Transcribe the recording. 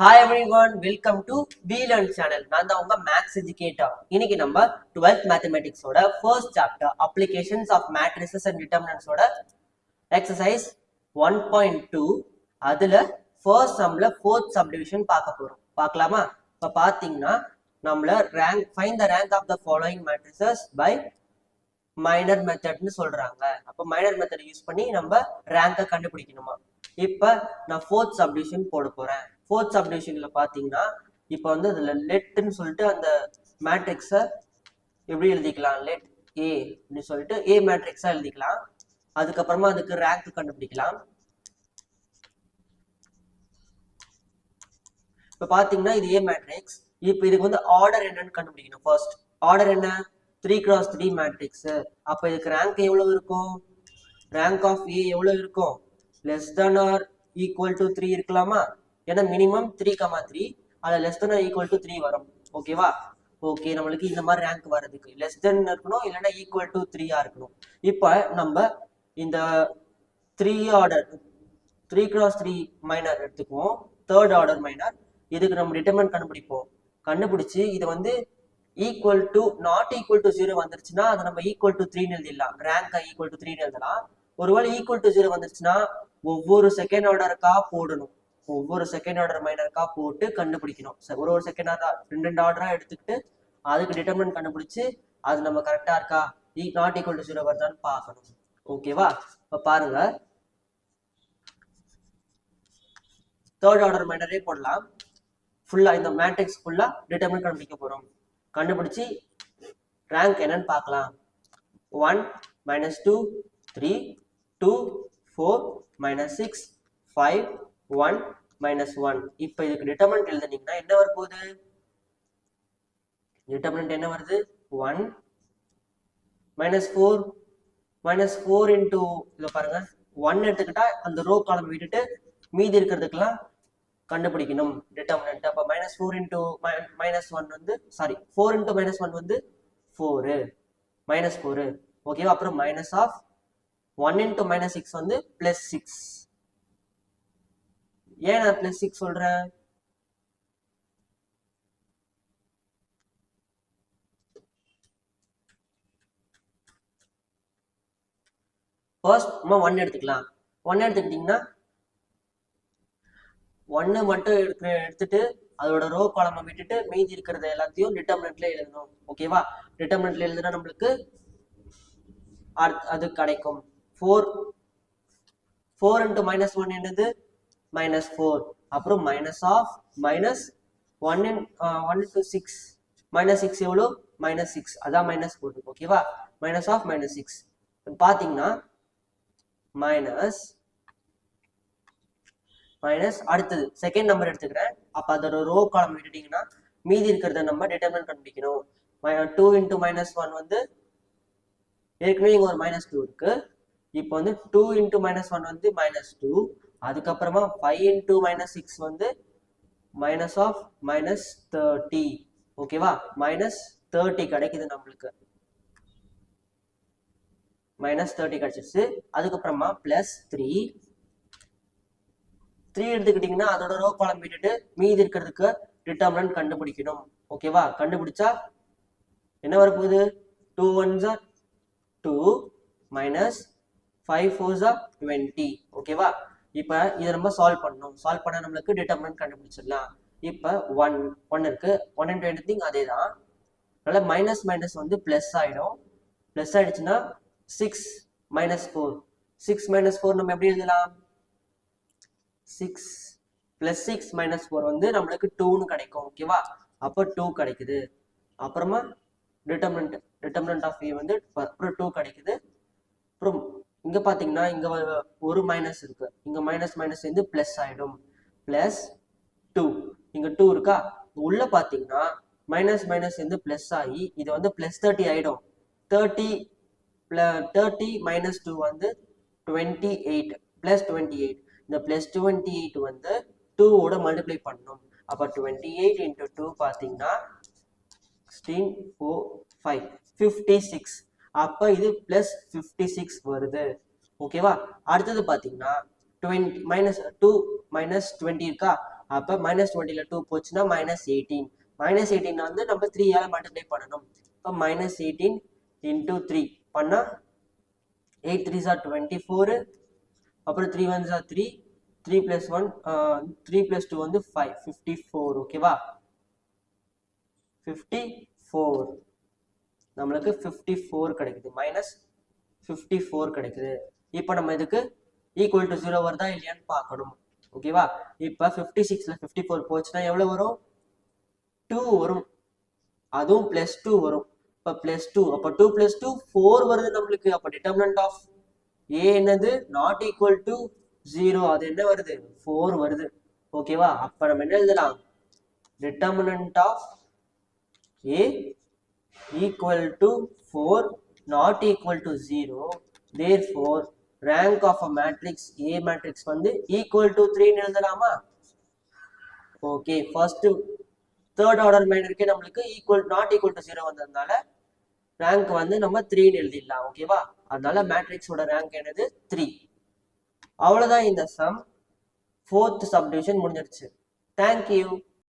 Hi everyone welcome to Veelan channel நான் தான் உங்க மேக்ஸ் எஜுகேட்டர் இன்னைக்கு நம்ம twelfth மேத்தமெட்டிக்ஸோட first chapter applications of matrices and டிட்டர்மினன்ஸோட exercise one point two அதுல first சம்ல ஃபோர்த் சப்டிவிஷன் பார்க்க போறோம். பார்க்கலாமா? இப்போ பார்த்தீங்கன்னா நம்மள rank find the rank of the following matrices by minor மெத்தட்னு சொல்றாங்க. அப்போ மைனர் மெத்தட் யூஸ் பண்ணி நம்ம ரேங்கை கண்டுபிடிக்கணுமா? இப்போ நான் ஃபோர்த் சப்டிவிஷன் போட போறேன். ஃபோர்த் சப்டிவிஷன்ல பார்த்தீங்கன்னா இப்போ வந்து அதில் லெட்னு சொல்லிட்டு அந்த மேட்ரிக்ஸை எப்படி எழுதிக்கலாம்? லெட் ஏ அப்படின்னு சொல்லிட்டு ஏ மேட்ரிக்ஸா எழுதிக்கலாம். அதுக்கப்புறமா அதுக்கு ரேங்க் கண்டுபிடிக்கலாம். இப்போ பார்த்தீங்கன்னா இது ஏ மேட்ரிக்ஸ் இப்போ இதுக்கு வந்து ஆர்டர் என்னன்னு கண்டுபிடிக்கணும் ஃபர்ஸ்ட் ஆர்டர் என்ன? த்ரீ கிராஸ் த்ரீ மேட்ரிக்ஸ் அப்போ இதுக்கு ரேங்க் எவ்வளவு இருக்கும்? ரேங்க் ஆஃப் ஏ எவ்வளவு இருக்கும்? Less than or equal to three இருக்கலாமா? ஏன்னா மினிமம் த்ரீ கமா த்ரீ அதில் less than equal to three வரும். ஓகேவா ஓகே நம்மளுக்கு இந்த மாதிரி ரேங்க் வர்றதுக்கு. லெஸ் தென் இருக்கணும் இல்லைன்னா ஈக்குவல் டு த்ரீயா இருக்கணும். இப்போ நம்ம இந்த three order three cross three minor எடுத்துக்குவோம். தேர்ட் ஆர்டர் மைனர் இதுக்கு நம்ம டிட்டர்மெண்ட் கண்டுபிடிப்போம். கண்டுபிடிச்சு இது வந்து equal to not equal to zero வந்துருச்சுன்னா அதை நம்ம ஈக்குவல் டு த்ரீ எழுதிடலாம். ரேங்க் ஈக்குவல் டு த்ரீன்னு எழுதலாம். ஒருவேளை ஈக்குவல் டு ஜீரோ வந்துருச்சுன்னா ஒவ்வொரு செகண்ட் ஆர்டருக்கா போடணும். ஒவ்வொரு செகண்ட் ஆர்டர் மைனருக்காக போட்டு கண்டுபிடிக்கணும். ஒரு ஒரு செகண்ட் ஆர்டர் ரெண்டு ரெண்டு ஆர்டராக எடுத்துக்கிட்டு அதுக்கு டிட்டர்மெண்ட் கண்டுபிடிச்சி அது நம்ம கரெக்டாக இருக்கா? நாட் ஈக்குவல் டு ஜீரோ வருதான்னு பார்க்கணும். ஓகேவா இப்போ பாருங்க. தேர்ட் ஆர்டர் மைனரே போடலாம். ஃபுல்லாக இந்த மேட்ரிக்ஸ் ஃபுல்லா டிட்டர்மின் கண்டுபிடிக்க போகிறோம் கண்டுபிடிச்சி ரேங்க் என்னன்னு பார்க்கலாம். One minus two three two four minus six five one minus one இப்போ இதுக்கு டிட்டர்மெண்ட் எழுதுனீங்கன்னா என்ன வரப்போகுது? டிட்டர்மெண்ட் என்ன வருது? One minus four minus four into இதை பாருங்க. ஒன் எடுத்துக்கிட்டா அந்த ரோ காலம் விட்டுட்டு மீதி இருக்கிறதுக்கெல்லாம் கண்டுபிடிக்கணும். டிட்டர்மினன்ட் அப்போ minus four into minus one வந்து sorry four into minus one வந்து ஃபோரு மைனஸ் ஃபோரு ஓகேவா அப்புறம் minus of one into minus six வந்து பிளஸ் சிக்ஸ் ஏன் நான் பிளஸ் சிக்ஸ் சொல்றேன்? ஃபர்ஸ்ட் நம்ம ஒன் எடுத்துக்கலாம். ஒன் எடுத்துக்கிட்டிங்கன்னா ஒன்னு மட்டும் எடுக்க எடுத்துட்டு அதோட ரோ காலமை விட்டுட்டு மீதி இருக்கிறது எல்லாத்தையும் டிட்டர்மினட்ல எழுதணும். ஓகேவா டிட்டர்மினட்ல எழுதுனா நம்மளுக்கு அது கிடைக்கும். Four four into minus one என்னது? மைனஸ் ஃபோர் அப்புறம் minus of minus one one two six minus six எவ்வளோ மைனஸ் சிக்ஸ் அதான் மைனஸ் போட்டு ஓகேவா மைனஸ் ஆஃப் மைனஸ் சிக்ஸ் பார்த்தீங்கன்னா மைனஸ் மைனஸ் அடுத்தது. செகண்ட் நம்பர் எடுத்துக்கிறேன். அப்போ அதோட ரோ காலம் விட்டுட்டீங்கன்னா மீதி இருக்கிறத நம்ம டிட்டர்மினன்ட் கண்டுபிடிக்கணும். டூ இன்ட்டு மைனஸ் ஒன் வந்து ஏற்கனவே இங்கே ஒரு மைனஸ் டூ இருக்கு. இப்போ வந்து டூ இன்டூ மைனஸ் ஒன் வந்து மைனஸ் டூ அதுக்கப்புறமா ஃபைவ் இன்டூ மைனஸ் சிக்ஸ் வந்து மைனஸ் ஆஃப் மைனஸ் தேர்ட்டி ஓகேவா மைனஸ் தேர்ட்டி கிடைக்குது நம்மளுக்கு. மைனஸ் தேர்ட்டி கிடைச்சிருச்சு. அதுக்கப்புறமா பிளஸ் த்ரீ த்ரீ எடுத்துக்கிட்டிங்கன்னா அதோட ரோ காலம் விட்டுட்டு மீதி இருக்கிறதுக்கு டிட்டர்மினன்ட் கண்டுபிடிக்கணும். ஓகேவா கண்டுபிடிச்சா என்ன வரப்போகுது? Two ones are two minus five fours are twenty ஓகேவா இப்போ இதை நம்ம சால்வ் பண்ணணும். சால்வ் பண்ண நம்மளுக்கு டிட்டர்மினன்ட் கண்டுபிடிச்சிடலாம். இப்போ ஒன் ஒன் இருக்கு. ஒன் அண்ட் டுவெண்ட்டி அதே தான் அதனால் மைனஸ் மைனஸ் வந்து ப்ளஸ் ஆகிடும் ப்ளஸ் ஆயிடுச்சுன்னா six minus four six minus four நம்ம எப்படி எழுதலாம்? Six plus six minus four வந்து நம்மளுக்கு டூன்னு கிடைக்கும். ஓகேவா அப்போ டூ கிடைக்குது. அப்புறமா டிட்டர்மினன்ட் டிட்டர்மினன்ட் ஆஃப் ஏ வந்து அப்புறம் டூ கிடைக்குது. அப்புறம் இங்க பாத்தீங்கன்னா இங்க ஒரு- மைனஸ் இருக்கு. இங்க மைனஸ் மைனஸ் வந்து பிளஸ் ஆயிடும். பிளஸ் டூ இங்க டூ இருக்கா? உள்ள பாத்தீங்கன்னா மைனஸ் மைனஸ் வந்து பிளஸ் ஆகி இது வந்து பிளஸ் தேர்ட்டி ஆயிடும். தேர்ட்டி தேர்ட்டி மைனஸ் டூ வந்து twenty eight plus twenty eight இந்த பிளஸ் டுவெண்ட்டி எயிட் வந்து டூவோட மல்டிப்ளை பண்ணணும் அப்போ டுவெண்ட்டி எயிட் இன்டூ டூ பார்த்தீங்கன்னா sixteen four five fifty six அப்போ இது ப்ளஸ் ஃபிஃப்டி சிக்ஸ் வருது ஓகேவா அடுத்தது பார்த்தீங்கன்னா twenty minus two minus twenty இருக்கா? அப்போ மைனஸ் டுவெண்ட்டியில் டூ போச்சுன்னா மைனஸ் எயிட்டீன் மைனஸ் எயிட்டீன் வந்து நம்ம த்ரீயால் மல்டிப்ளை பண்ணணும். இப்போ மைனஸ் எயிட்டீன் இன்டூ த்ரீ பண்ணால் eight three sir twenty four அப்புறம் three one sir three three plus one three plus two வந்து ஃபைவ் ஃபிஃப்டி ஃபோர் ஓகேவா ஃபிஃப்டி ஃபோர் நம்மளுக்கு ஃபிஃப்டி ஃபோர் கிடைக்குது. மைனஸ் ஃபிஃப்டி ஃபோர் கிடைக்குது. இப்போ நம்ம இதுக்கு ஈக்குவல் டு ஜீரோ வருதா இல்லையான்னு பார்க்கணும். ஓகேவா இப்போ ஃபிஃப்டி சிக்ஸில் ஃபிஃப்டி ஃபோர் போச்சுன்னா எவ்வளோ வரும்? டூ வரும். அதுவும் ப்ளஸ் டூ வரும். இப்போ ப்ளஸ் டூ அப்போ டூ ப்ளஸ் டூ ஃபோர் வருது நம்மளுக்கு. அப்போ டிட்டர்மினன்ட் ஆஃப் ஏ என்னது? நாட் ஈக்குவல் டு ஜீரோ அது என்ன வருது? ஃபோர் வருது. ஓகேவா அப்போ நம்ம என்ன எழுதலாம்? Determinant of A equal to four not equal to zero therefore four rank of a matrix A matrix வந்து ஈக்குவல் டு த்ரீன்னு எழுதலாமா? ஓகே first தேர்ட் ஆர்டர் மைனருக்கு நம்மளுக்கு equal not equal to zero வந்ததுனால ரேங்க் வந்து நம்ம த்ரீன்னு எழுதிடலாம் ஓகேவா அதனால மேட்ரிக்ஸோட ரேங்க் என்னது? த்ரீ அவ்வளோதான் இந்த sum fourth subdivision thank you.